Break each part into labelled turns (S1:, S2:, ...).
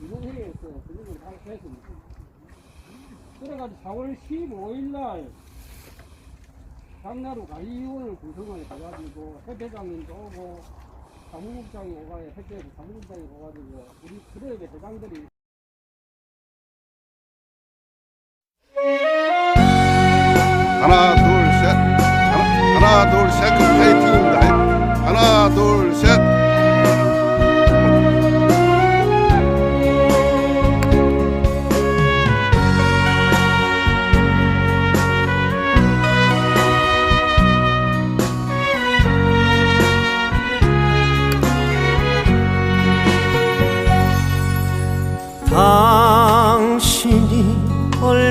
S1: 이번 회의에서 그림을 다 했습니다. 그래가지고 4월 15일 날 장나루 관리위원을 구성을 해가지고 협회장님도 오고 사무국장이 오가요. 협회에서 사무국장이 오가지고 우리 클럽의 회장들이
S2: 하나 둘 셋 하나, 하나 둘셋 파이팅입니다 하나 둘셋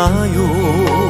S3: 눈물이 나요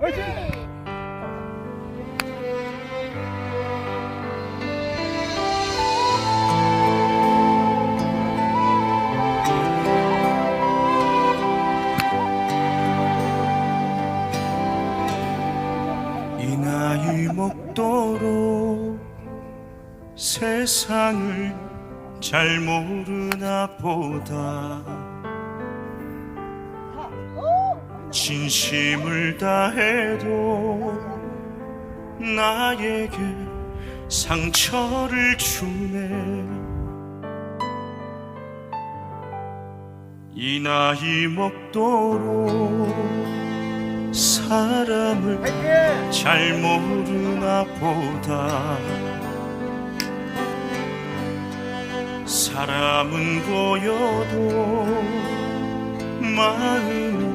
S4: 화이팅!
S5: 먹도록 세상을 잘 모르나 보다 진심을 다해도 나에게 상처를 주네. 이 나이 먹도록 사람을 잘 모르나 보다. 사람은 보여도 마음은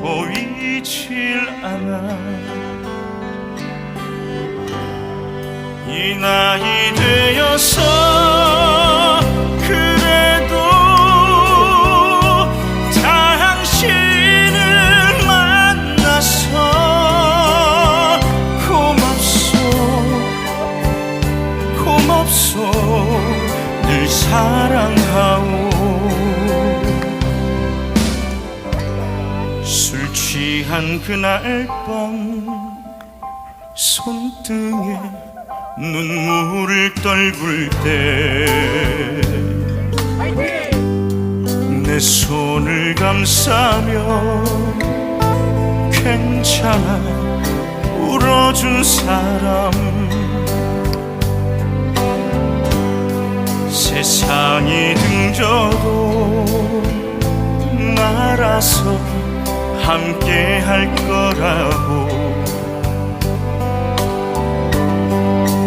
S5: 보이질 않아. 이 나이 되어서 술 취한 그날 밤 손등에 눈물을 떨굴 때 내 손을 감싸며 괜찮아 울어준 사람. 세상이 등져도 말아서 함께 할 거라고.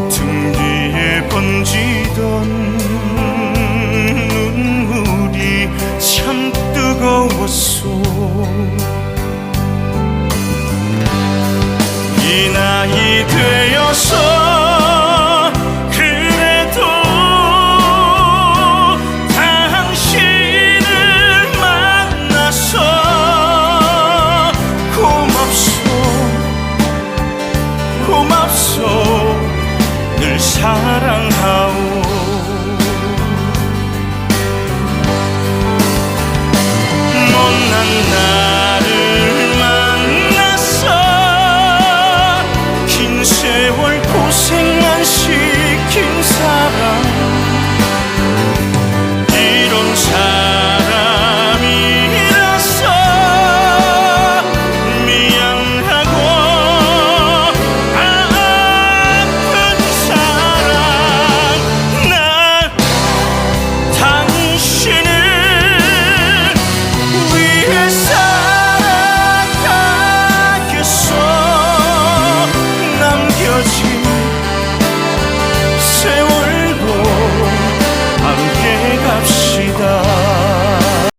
S5: 등 뒤에 번지던 눈물이 참 뜨거웠소